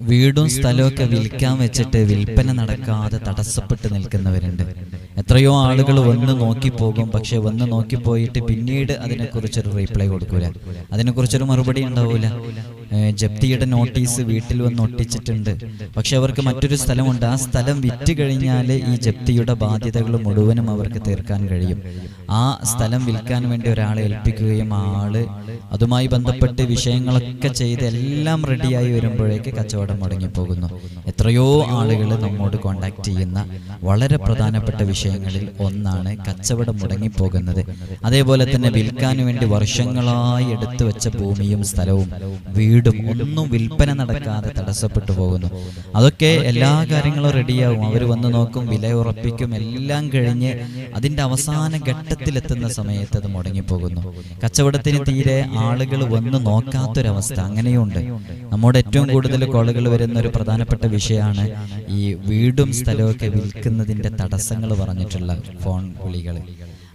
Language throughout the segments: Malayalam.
വീടും സ്ഥലമൊക്കെ വിൽക്കാൻ വെച്ചിട്ട് വിൽപ്പന നടക്കാതെ തടസ്സപ്പെട്ട് നിൽക്കുന്നവരുണ്ട്. എത്രയോ ആളുകൾ വന്ന് നോക്കിപ്പോകും. പക്ഷെ വന്ന് നോക്കിപ്പോയിട്ട് പിന്നീട് അതിനെക്കുറിച്ചൊരു റീപ്ലൈ കൊടുക്കൂല. അതിനെക്കുറിച്ചൊരു മറുപടി ഉണ്ടാവൂല. ജപ്തിയുടെ നോട്ടീസ് വീട്ടിൽ വന്ന് ഒട്ടിച്ചിട്ടുണ്ട്. പക്ഷെ അവർക്ക് മറ്റൊരു സ്ഥലമുണ്ട്. ആ സ്ഥലം വിറ്റ് കഴിഞ്ഞാൽ ഈ ജപ്തിയുടെ ബാധ്യതകൾ മുഴുവനും അവർക്ക് തീർക്കാൻ കഴിയും. ആ സ്ഥലം വിൽക്കാൻ വേണ്ടി ഒരാളെ ഏൽപ്പിക്കുകയും ആൾ അതുമായി ബന്ധപ്പെട്ട് വിഷയങ്ങളൊക്കെ ചെയ്ത് എല്ലാം റെഡിയായി വരുമ്പോഴേക്ക് കച്ചവടം മുടങ്ങിപ്പോകുന്നു. എത്രയോ ആളുകൾ നമ്മോട് കോണ്ടാക്ട് ചെയ്യുന്ന വളരെ പ്രധാനപ്പെട്ട വിഷയങ്ങളിൽ ഒന്നാണ് കച്ചവടം മുടങ്ങിപ്പോകുന്നത്. അതേപോലെ തന്നെ വിൽക്കാൻ വേണ്ടി വർഷങ്ങളായി എടുത്തു വെച്ച ഭൂമിയും സ്ഥലവും വീടും ഒന്നും വിൽപ്പന നടക്കാതെ തടസ്സപ്പെട്ടു പോകുന്നു. അതൊക്കെ എല്ലാ കാര്യങ്ങളും റെഡിയാവും. അവർ വന്ന് നോക്കും വില ഉറപ്പിക്കും എല്ലാം കഴിഞ്ഞ് അതിന്റെ അവസാന ഘട്ടത്തിലെത്തുന്ന സമയത്ത് അത് മുടങ്ങിപ്പോകുന്നു. കച്ചവടത്തിന് തീരെ ആളുകൾ വന്ന് നോക്കാത്തൊരവസ്ഥ അങ്ങനെയുണ്ട്. നമ്മുടെ ഏറ്റവും കൂടുതൽ കോളുകൾ വരുന്ന ഒരു പ്രധാനപ്പെട്ട വിഷയമാണ് ഈ വീടും സ്ഥലവും സ്ഥലമൊക്കെ വിൽക്കുന്നതിന്റെ തടസ്സങ്ങൾ പറഞ്ഞിട്ടുള്ള ഫോൺ വിളികൾ.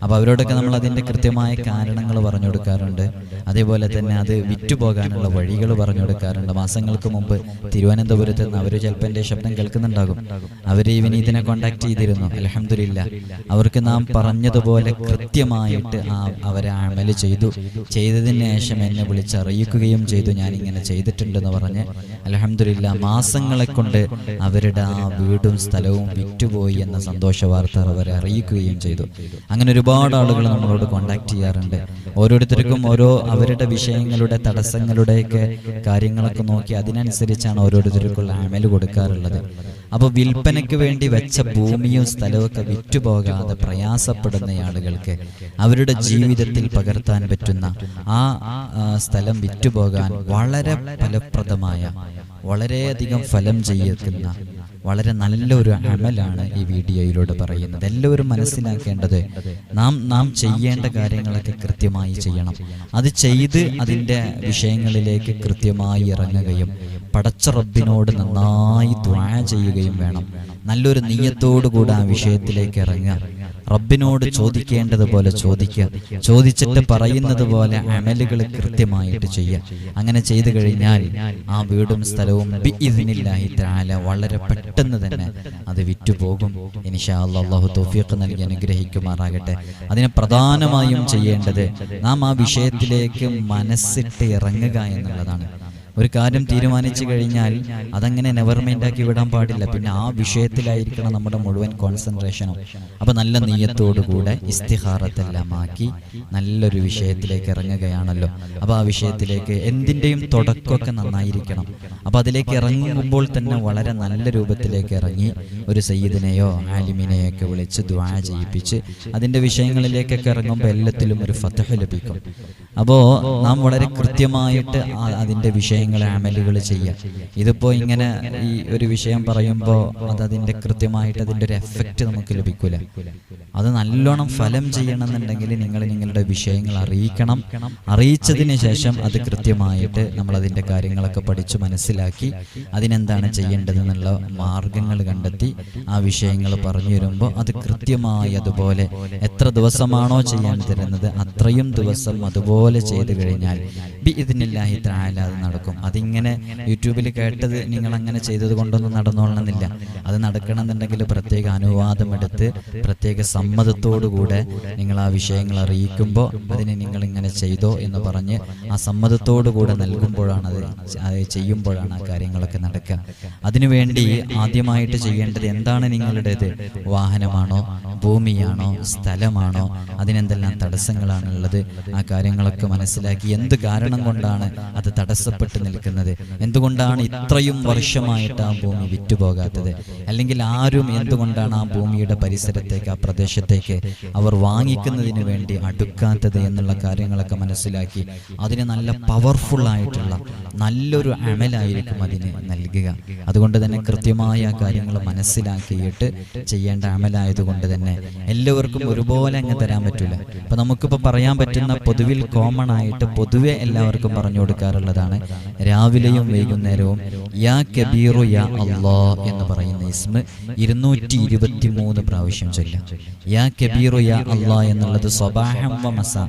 അപ്പോൾ അവരോടൊക്കെ നമ്മൾ അതിന്റെ കൃത്യമായ കാരണങ്ങൾ പറഞ്ഞു കൊടുക്കാറുണ്ട്. അതേപോലെ തന്നെ അത് വിറ്റുപോകാനുള്ള വഴികൾ പറഞ്ഞു കൊടുക്കാറുണ്ട്. മാസങ്ങൾക്ക് മുമ്പ് തിരുവനന്തപുരത്ത് നിന്ന് അവർ ചിലപ്പോൾ എന്റെ ശബ്ദം കേൾക്കുന്നുണ്ടാകും. അവർ ഈ വിനീതിനെ കോണ്ടാക്ട് ചെയ്തിരുന്നു. അലഹമില്ല അവർക്ക് നാം പറഞ്ഞതുപോലെ കൃത്യമായിട്ട് ആ അവരെ അമൽ ചെയ്തു. ചെയ്തതിന് ശേഷം എന്നെ വിളിച്ചറിയിക്കുകയും ചെയ്തു. ഞാൻ ഇങ്ങനെ ചെയ്തിട്ടുണ്ടെന്ന് പറഞ്ഞ് അലഹമില്ല മാസങ്ങളെ കൊണ്ട് അവരുടെ ആ വീടും സ്ഥലവും വിറ്റുപോയി എന്ന സന്തോഷ വാർത്ത അവരെ അറിയിക്കുകയും ചെയ്തു. അങ്ങനെ ഒരുപാട് ആളുകൾ നമ്മളോട് കോണ്ടാക്ട് ചെയ്യാറുണ്ട്. ഓരോരുത്തർക്കും ഓരോ അവരുടെ വിഷയങ്ങളുടെ തടസ്സങ്ങളുടെയൊക്കെ കാര്യങ്ങളൊക്കെ നോക്കി അതിനനുസരിച്ചാണ് ഓരോരുത്തർക്കുള്ള അമൽ കൊടുക്കാറുള്ളത്. അപ്പോൾ വിൽപ്പനയ്ക്ക് വേണ്ടി വെച്ച ഭൂമിയും സ്ഥലമൊക്കെ വിറ്റുപോകാതെ പ്രയാസപ്പെടുന്ന ആളുകൾക്ക് അവരുടെ ജീവിതത്തിൽ പകർത്താൻ പറ്റുന്ന ആ സ്ഥലം വിറ്റുപോകാൻ വളരെ ഫലപ്രദമായ വളരെയധികം ഫലം ചെയ്യിക്കുന്ന വളരെ നല്ലൊരു അമലാണ് ഈ വീഡിയോയിലൂടെ പറയുന്നത്. എല്ലാവരും മനസ്സിലാക്കേണ്ടത് നാം നാം ചെയ്യേണ്ട കാര്യങ്ങളൊക്കെ കൃത്യമായി ചെയ്യണം. അത് ചെയ്ത് അതിന്റെ വിഷയങ്ങളിലേക്ക് കൃത്യമായി ഇറങ്ങുകയും പടച്ച റബ്ബിനോട് നന്നായി ദ്വാ ചെയ്യുകയും വേണം. നല്ലൊരു നീയത്തോടു കൂടെ ആ വിഷയത്തിലേക്ക് ഇറങ്ങുക. റബ്ബിനോട് ചോദിക്കേണ്ടതുപോലെ ചോദിക്കുക. ചോദിച്ചിട്ട് പറയുന്നത് പോലെ അമലുകൾ കൃത്യമായിട്ട് ചെയ്യുക. അങ്ങനെ ചെയ്തു കഴിഞ്ഞാൽ ആ വീടും സ്ഥലവും ബിഇദ്നില്ലാഹി താല വളരെ പെട്ടെന്ന് തന്നെ അത് വിറ്റുപോകും. ഇൻഷാ അള്ളാഹു തോഫിയൊക്കെ നൽകി അനുഗ്രഹിക്കുമാറാകട്ടെ. അതിനെ പ്രധാനമായും ചെയ്യേണ്ടത് നാം ആ വിഷയത്തിലേക്ക് മനസ്സിട്ട് ഇറങ്ങുക എന്നുള്ളതാണ്. ഒരു കാര്യം തീരുമാനിച്ചു കഴിഞ്ഞാൽ അതങ്ങനെ നെവർ മൈൻഡാക്കി വിടാൻ പാടില്ല. പിന്നെ ആ വിഷയത്തിലായിരിക്കണം നമ്മുടെ മുഴുവൻ കോൺസെൻട്രേഷനും അപ്പൊ നല്ല നീയത്തോടുകൂടെ ഇസ്തിഹാറത്തെല്ലാം ആക്കി നല്ലൊരു വിഷയത്തിലേക്ക് ഇറങ്ങുകയാണല്ലോ. അപ്പൊ ആ വിഷയത്തിലേക്ക് എന്തിന്റെയും തുടക്കമൊക്കെ നന്നായിരിക്കണം. അപ്പൊ അതിലേക്ക് ഇറങ്ങുമ്പോൾ തന്നെ വളരെ നല്ല രൂപത്തിലേക്ക് ഇറങ്ങി ഒരു സയ്യിദിനെയോ ആലിമിനെയോ ഒക്കെ വിളിച്ച് ദ്വാ ചെയ്യിപ്പിച്ച് അതിന്റെ വിഷയങ്ങളിലേക്കൊക്കെ ഇറങ്ങുമ്പോൾ എല്ലാത്തിലും ഒരു ഫത്തഹ ലഭിക്കും അപ്പോൾ നാം വളരെ കൃത്യമായിട്ട് അതിന്റെ അതിന്റെ വിഷയങ്ങൾ അമലുകൾ ചെയ്യുക. ഇതിപ്പോ ഇങ്ങനെ ഈ ഒരു വിഷയം പറയുമ്പോൾ അത് അതിന്റെ കൃത്യമായിട്ട് അതിന്റെ ഒരു എഫക്റ്റ് നമുക്ക് ലഭിക്കില്ല അത് നല്ലോണം ഫലം ചെയ്യണമെന്നുണ്ടെങ്കിൽ നിങ്ങൾ നിങ്ങളുടെ വിഷയങ്ങൾ അറിയിക്കണം. അറിയിച്ചതിന് ശേഷം അത് കൃത്യമായിട്ട് നമ്മൾ അതിന്റെ കാര്യങ്ങളൊക്കെ പഠിച്ചു മനസ്സിലാക്കി അതിനെന്താണ് ചെയ്യേണ്ടതെന്നുള്ള മാർഗങ്ങൾ കണ്ടെത്തി ആ വിഷയങ്ങൾ പറഞ്ഞു വരുമ്പോൾ അത് കൃത്യമായി അതുപോലെ എത്ര ദിവസമാണോ ചെയ്യാൻ തരുന്നത് അത്രയും ദിവസം അതുപോലെ ചെയ്തു കഴിഞ്ഞാൽ ബി ഇതിനില്ലാഹി ആയാലും അത് നടക്കും. അതിങ്ങനെ യൂട്യൂബിൽ കേട്ടത് നിങ്ങൾ അങ്ങനെ ചെയ്തത് കൊണ്ടൊന്നും നടന്നോളണമെന്നില്ല. അത് നടക്കണമെന്നുണ്ടെങ്കിൽ പ്രത്യേക അനുവാദമെടുത്ത് പ്രത്യേക സമ്മതത്തോടുകൂടെ നിങ്ങൾ ആ വിഷയങ്ങൾ അറിയിക്കുമ്പോൾ അതിനെ നിങ്ങൾ ഇങ്ങനെ ചെയ്തോ എന്ന് പറഞ്ഞ് ആ സമ്മതത്തോടുകൂടെ നൽകുമ്പോഴാണ് അത് ചെയ്യുമ്പോഴാണ് ആ കാര്യങ്ങളൊക്കെ നടക്കുക. അതിനുവേണ്ടി ആദ്യമായിട്ട് ചെയ്യേണ്ടത് എന്താണ് നിങ്ങളുടേത്? വാഹനമാണോ? ഭൂമിയാണോ? സ്ഥലമാണോ? അതിനെന്തെല്ലാം തടസ്സങ്ങളാണുള്ളത്? ആ കാര്യങ്ങളൊക്കെ മനസ്സിലാക്കി എന്ത് കാരണം കൊണ്ടാണ് അത് തടസ്സപ്പെട്ട് നിൽക്കുന്നത്. എന്തുകൊണ്ടാണ് ഇത്രയും വർഷമായിട്ട് ആ ഭൂമി വിറ്റുപോകാത്തത്? അല്ലെങ്കിൽ ആരും എന്തുകൊണ്ടാണ് ആ ഭൂമിയുടെ പരിസരത്തേക്ക് ആ പ്രദേശത്തേക്ക് അവർ വാങ്ങിക്കുന്നതിന് വേണ്ടി അടുക്കാത്തത് എന്നുള്ള കാര്യങ്ങളൊക്കെ മനസ്സിലാക്കി അതിന് നല്ല പവർഫുൾ ആയിട്ടുള്ള നല്ലൊരു അമലായിരിക്കും അതിന് നൽകുക. അതുകൊണ്ട് തന്നെ കൃത്യമായ കാര്യങ്ങൾ മനസ്സിലാക്കിയിട്ട് ചെയ്യേണ്ട അമലായതുകൊണ്ട് തന്നെ എല്ലാവർക്കും ഒരുപോലെ അങ്ങ് തരാൻ പറ്റില്ല അപ്പൊ നമുക്കിപ്പോൾ പറയാൻ പറ്റുന്ന പൊതുവിൽ കോമൺ ആയിട്ട് പൊതുവെ എല്ലാവർക്കും പറഞ്ഞു കൊടുക്കാറുള്ളതാണ് രാവിലെയും വൈകുന്നേരവും യാ കബീറു യാ അള്ളാ എന്ന് പറയുന്ന ഇസ്മ ഇരുന്നൂറ്റി ഇരുപത്തി മൂന്ന് പ്രാവശ്യം ചൊല്ലാം. യാ കബീറു യാ അള്ളാ എന്നുള്ളത് സ്വബാഹം വ മസാ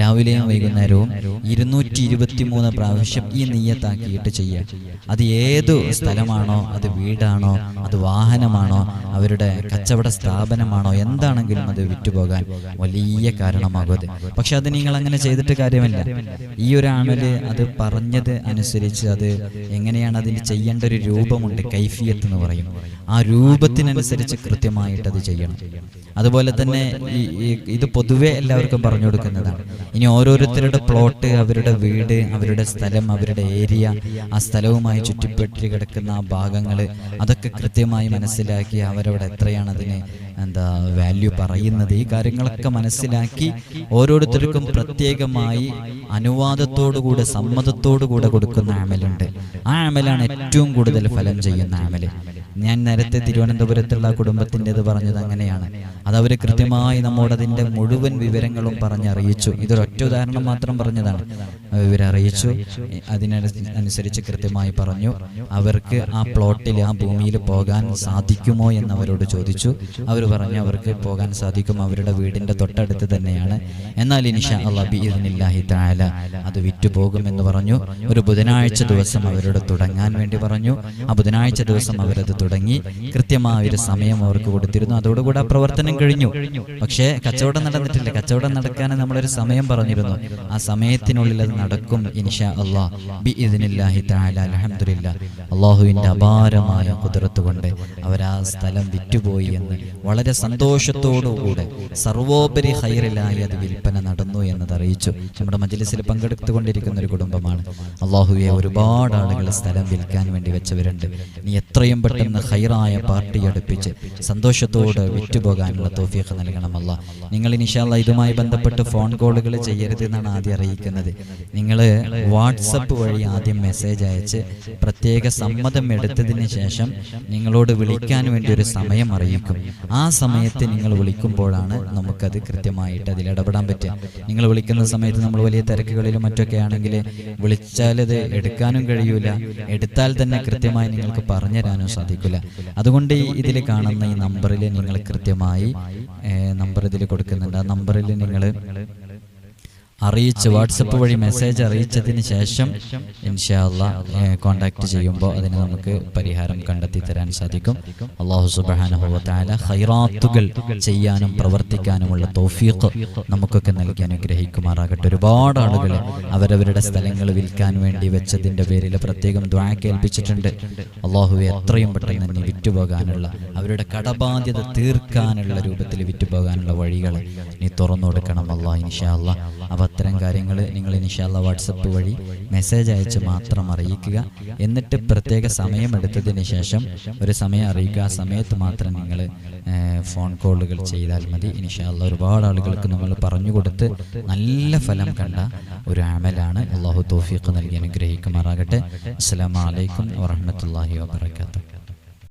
രാവിലെയും വൈകുന്നേരവും ഇരുന്നൂറ്റി ഇരുപത്തി മൂന്ന് പ്രാവശ്യം ഈ നീയത്താക്കിയിട്ട് ചെയ്യുക. അത് ഏത് സ്ഥലമാണോ അത് വീടാണോ അത് വാഹനമാണോ അവരുടെ കച്ചവട സ്ഥാപനമാണോ എന്താണെങ്കിലും അത് വിറ്റുപോകാൻ വലിയ കാരണമാകും അത്. പക്ഷെ അത് നിങ്ങൾ അങ്ങനെ ചെയ്തിട്ട് കാര്യമില്ല. ഈ ഒരു ആമൽ അത് പറഞ്ഞത് അനുസരിച്ച് അത് എങ്ങനെയാണ് അതിന് ചെയ്യേണ്ട ഒരു രൂപമുണ്ട് കൈഫിയത്ത് എന്ന് പറയും. ആ രൂപത്തിനനുസരിച്ച് കൃത്യമായിട്ട് അത് ചെയ്യണം. അതുപോലെ തന്നെ ഇത് പൊതുവെ എല്ലാവർക്കും പറഞ്ഞു കൊടുക്കുന്നതാണ്. ഇനി ഓരോരുത്തരുടെ പ്ലോട്ട് അവരുടെ വീട് അവരുടെ സ്ഥലം അവരുടെ ഏരിയ ആ സ്ഥലവുമായി ചുറ്റിപ്പെട്ടി കിടക്കുന്ന ആ ഭാഗങ്ങൾ അതൊക്കെ കൃത്യമായി മനസ്സിലാക്കി അവരവിടെ എത്രയാണ് അതിന് എന്താ വാല്യൂ പറയുന്നത്? ഈ കാര്യങ്ങളൊക്കെ മനസ്സിലാക്കി ഓരോരുത്തർക്കും പ്രത്യേകമായി അനുവാദത്തോടുകൂടെ സമ്മതത്തോടുകൂടെ കൊടുക്കുന്ന ആമലുണ്ട്. ആ ആമലാണ് ഏറ്റവും കൂടുതൽ ഫലം ചെയ്യുന്ന ആമൽ. ഞാൻ നേരത്തെ തിരുവനന്തപുരത്തുള്ള കുടുംബത്തിന്റെത് പറഞ്ഞത് അങ്ങനെയാണ്. അത് അവർ കൃത്യമായി നമ്മോടതിന്റെ മുഴുവൻ വിവരങ്ങളും പറഞ്ഞറിയിച്ചു. ഇതൊരൊറ്റ ഉദാഹരണം മാത്രം പറഞ്ഞതാണ്. ഇവരറിയിച്ചു അതിനനുസരിച്ച് കൃത്യമായി പറഞ്ഞു. അവർക്ക് ആ പ്ലോട്ടിൽ ആ ഭൂമിയിൽ പോകാൻ സാധിക്കുമോ എന്ന് അവരോട് ചോദിച്ചു. അവർ പറഞ്ഞു അവർക്ക് പോകാൻ സാധിക്കും. അവരുടെ വീടിന്റെ തൊട്ടടുത്ത് തന്നെയാണ്. എന്നാൽ ഇനിഷ അള്ളാബി ഇതിനില്ലാഹി താല അത് വിറ്റുപോകുമെന്ന് പറഞ്ഞു. ഒരു ബുധനാഴ്ച ദിവസം അവരോട് തുടങ്ങാൻ വേണ്ടി പറഞ്ഞു. ആ ബുധനാഴ്ച ദിവസം അവരത് തുടങ്ങി. കൃത്യമായ ഒരു സമയം അവർക്ക് കൊടുത്തിരുന്നു. അതോടുകൂടി ആ പ്രവർത്തനം കഴിഞ്ഞു. പക്ഷേ കച്ചവടം നടന്നിട്ടില്ല. കച്ചവടം നടക്കാൻ നമ്മളൊരു സമയം പറഞ്ഞിരുന്നു. ആ സമയത്തിനുള്ളിൽ അത് നടക്കും ഇൻഷാ അള്ളാ ബി ഇതിനില്ലാഹി താല അലഹമില്ല അള്ളാഹുവിന്റെ അപാരമായ കുതിരത്ത് കൊണ്ട് അവരാ സ്ഥലം വിറ്റുപോയി എന്ന് വളരെ സന്തോഷത്തോടുകൂടെ സർവോപരി ഹൈറിലായി അത് വിൽപ്പന നടന്നു എന്നത് അറിയിച്ചു. നമ്മുടെ മജ്ലിസിൽ പങ്കെടുത്തുകൊണ്ടിരിക്കുന്ന ഒരു കുടുംബമാണ്. അള്ളാഹുവെ ഒരുപാട് ആളുകൾ സ്ഥലം വിൽക്കാൻ വേണ്ടി വെച്ചവരുണ്ട്. നീ എത്രയും പെട്ടെന്ന് ഹൈറായ പാർട്ടി അടുപ്പിച്ച് സന്തോഷത്തോട് വിറ്റുപോകാനുള്ള തോഫീഖ് നൽകണമല്ല നിങ്ങൾ ഇനിഷാല്ല ഇതുമായി ബന്ധപ്പെട്ട് ഫോൺ കോളുകൾ ചെയ്യരുത് എന്നാണ് ആദ്യം അറിയിക്കുന്നത്. നിങ്ങൾ വാട്സപ്പ് വഴി ആദ്യം മെസ്സേജ് അയച്ച് പ്രത്യേക സമ്മതം എടുത്തതിന് ശേഷം നിങ്ങളോട് വിളിക്കാൻ വേണ്ടി ഒരു സമയം അറിയിക്കും. ആ സമയത്ത് നിങ്ങൾ വിളിക്കുമ്പോഴാണ് നമുക്കത് കൃത്യമായിട്ട് അതിൽ ഇടപെടാൻ പറ്റുക. നിങ്ങൾ വിളിക്കുന്ന സമയത്ത് നമ്മൾ വലിയ തിരക്കുകളിലും മറ്റൊക്കെ ആണെങ്കിൽ വിളിച്ചാൽ അത് എടുക്കാനും കഴിയൂല. എടുത്താൽ തന്നെ കൃത്യമായി നിങ്ങൾക്ക് പറഞ്ഞു തരാനും സാധിക്കില്ല അതുകൊണ്ട് ഇതിൽ കാണുന്ന ഈ നമ്പറിൽ നിങ്ങൾ കൃത്യമായി നമ്പർ ഇതിൽ കൊടുക്കുന്നുണ്ട്. ആ നമ്പറിൽ നിങ്ങൾ അറിയിച്ച് വാട്സപ്പ് വഴി മെസ്സേജ് അറിയിച്ചതിന് ശേഷം ഇൻഷാല്ല കോണ്ടാക്ട് ചെയ്യുമ്പോൾ അതിന് നമുക്ക് പരിഹാരം കണ്ടെത്തി തരാൻ സാധിക്കും. അള്ളാഹു സുബാനുഭവത്തായ ഹൈറാത്തുകൾ ചെയ്യാനും പ്രവർത്തിക്കാനുമുള്ള തോഫീഖ് നമുക്കൊക്കെ നൽകി അനുഗ്രഹിക്കുമാറാകട്ടെ. ഒരുപാട് ആളുകൾ അവരവരുടെ സ്ഥലങ്ങൾ വിൽക്കാൻ വേണ്ടി വെച്ചതിന്റെ പേരിൽ പ്രത്യേകം ദ്വാ കേൾപ്പിച്ചിട്ടുണ്ട്. അള്ളാഹുവെ എത്രയും പെട്ടെന്ന് തന്നെ വിറ്റുപോകാനുള്ള അവരുടെ കടബാധ്യത തീർക്കാനുള്ള രൂപത്തിൽ വിറ്റുപോകാനുള്ള വഴികൾ നീ തുറന്നു കൊടുക്കണം അള്ളാഹ് ഇൻഷാ അപ്പോൾ അത്തരം കാര്യങ്ങൾ നിങ്ങൾ ഇൻഷാല്ല വാട്സപ്പ് വഴി മെസ്സേജ് അയച്ച് മാത്രം അറിയിക്കുക. എന്നിട്ട് പ്രത്യേക സമയമെടുത്തതിന് ശേഷം ഒരു സമയം അറിയിക്കുക. ആ സമയത്ത് മാത്രം നിങ്ങൾ ഫോൺ കോളുകൾ ചെയ്താൽ മതി. ഇൻഷാല്ല ഒരുപാട് ആളുകൾക്ക് നമ്മൾ പറഞ്ഞു കൊടുത്ത് നല്ല ഫലം കണ്ട ഒരു അമലാണ്. അള്ളാഹു തോഫീഖ് നൽകി അനുഗ്രഹിക്കുമാറാകട്ടെ. അസ്സലാമു അലൈക്കും വറഹ്മത്തുള്ളാഹി വബറകാതുഹു.